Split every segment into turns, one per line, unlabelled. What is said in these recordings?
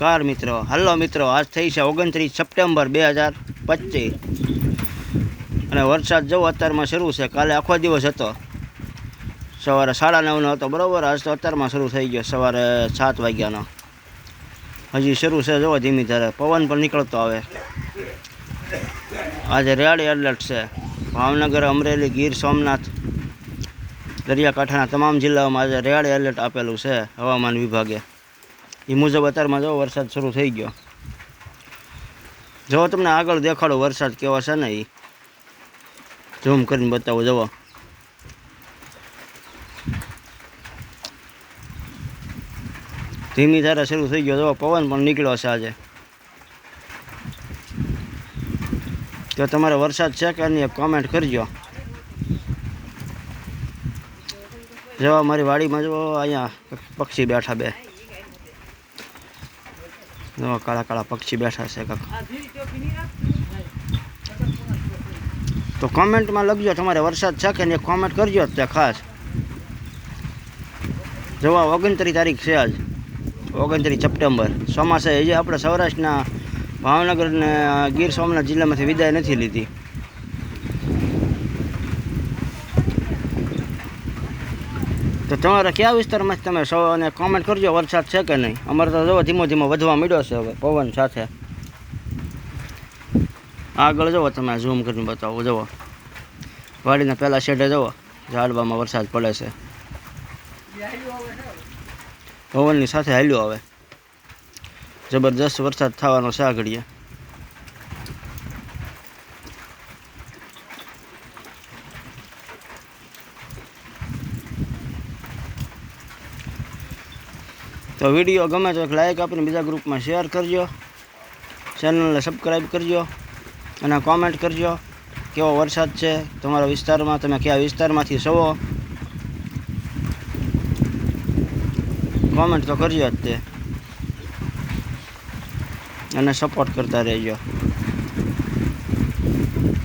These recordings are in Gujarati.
નમસ્કાર મિત્રો. હલો મિત્રો, આજ થઈ છે ઓગણત્રીસ સપ્ટેમ્બર બે હજાર પચીસ. અને વરસાદ જવો અત્યારમાં શરૂ છે, કાલે આખો દિવસ હતો. સવારે સાડા નવનો હતો, બરાબર? આજ તો અત્યારમાં શરૂ થઈ ગયો, સવારે સાત વાગ્યાનો. હજી શરૂ છે, જવો ધીમી ધારે. પવન પણ નીકળતો આવે. આજે રેડ એલર્ટ છે. ભાવનગર, અમરેલી, ગીર, સોમનાથ, દરિયાકાંઠાના તમામ જિલ્લાઓમાં આજે રેડ એલર્ટ આપેલું છે હવામાન વિભાગે. એ મુજબ અત્યારમાં જો વરસાદ શરૂ થઈ ગયો. જો તમને આગળ દેખાડો, વરસાદ કેવો છે ને એ ઝૂમ કરીને બતાવો જવો ધીમી ધારે શરૂ થઈ ગયો જવો પવન પણ નીકળ્યો છે આજે. તો તમારે વરસાદ છે કે નહીં કોમેન્ટ કરજો. જવા મારી વાડીમાં જો અહીંયા પક્ષી બેઠા બે. જો કાળા કાળા પક્ષી બેઠા છે કાક. તો કોમેન્ટમાં લખજો, તમારે વરસાદ છે કે નહીં, કોમેન્ટ કરજો તે ખાસ. જોવા ઓગણત્રીસ તારીખ છે આજ. ઓગણત્રીસ સપ્ટેમ્બર. ચોમાસે હજી આપણે સૌરાષ્ટ્રના ભાવનગર ને ગીર સોમનાથ જિલ્લામાંથી વિદાય નથી લીધી. તો તમારા કયા વિસ્તારમાં તમે સૌ અને કોમેન્ટ કરજો, વરસાદ છે કે નહીં? અમારે તો જુઓ ધીમો ધીમો વધવા મળ્યો છે હવે, પવન સાથે. આગળ જુઓ તમે ઝૂમ કરીને બતાવો, જુઓ. વાડીના પહેલાં શેડે જુઓ, ઝાડવામાં વરસાદ પડે છે. પવનની સાથે હાલ્યો આવે. જબરદસ્ત વરસાદ થવાનો છે આ ઘડીએ તો વીડિયો ગમે તો લાઈક આપીને બીજા ગ્રુપમાં શેર કરજો. ચેનલને સબસ્ક્રાઈબ કરજો અને કોમેન્ટ કરજો કેવો વરસાદ છે, તમારા વિસ્તારમાં તમે કયા વિસ્તારમાંથી સવો કોમેન્ટ તો કરજો જ તે. અને સપોર્ટ કરતા રહેજો.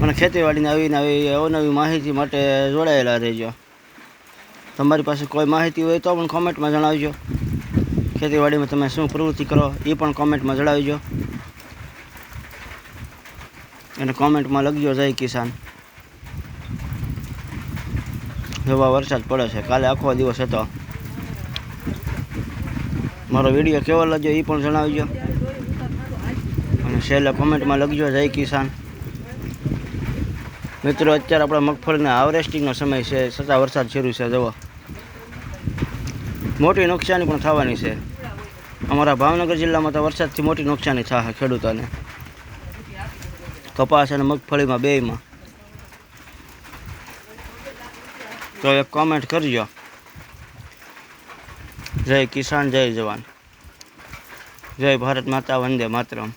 અને ખેતીવાડીને આવી નવી અવનવી માહિતી માટે જોડાયેલા રહેજો. તમારી પાસે કોઈ માહિતી હોય તો પણ કોમેન્ટમાં જણાવજો. ખેતીવાડીમાં તમે શું પ્રવૃત્તિ કરો એ પણ કોમેન્ટમાં જણાવજો. અને કોમેન્ટમાં લખજો જય કિસાન. એવા વરસાદ પડે છે. કાલે આખો દિવસ હતો. મારો વીડિયો કેવો લાગ્યો એ પણ જણાવજો. અને છેલ્લે કોમેન્ટમાં લખજો જય કિસાન. મિત્રો, અત્યારે આપણે મગફળીના હાર્વેસ્ટિંગનો સમય છે. છતાં વરસાદ શરૂ છે. જવો મોટી નુકસાની પણ થવાની છે. અમારા ભાવનગર જિલ્લામાં તો વરસાદથી મોટી નુકસાની થાય ખેડૂતોને. કપાસ અને મગફળીમાં બેયમાં. તો એક કોમેન્ટ કરજો. જય કિસાન, જય જવાન. જય ભારત માતા વંદે માતરમ.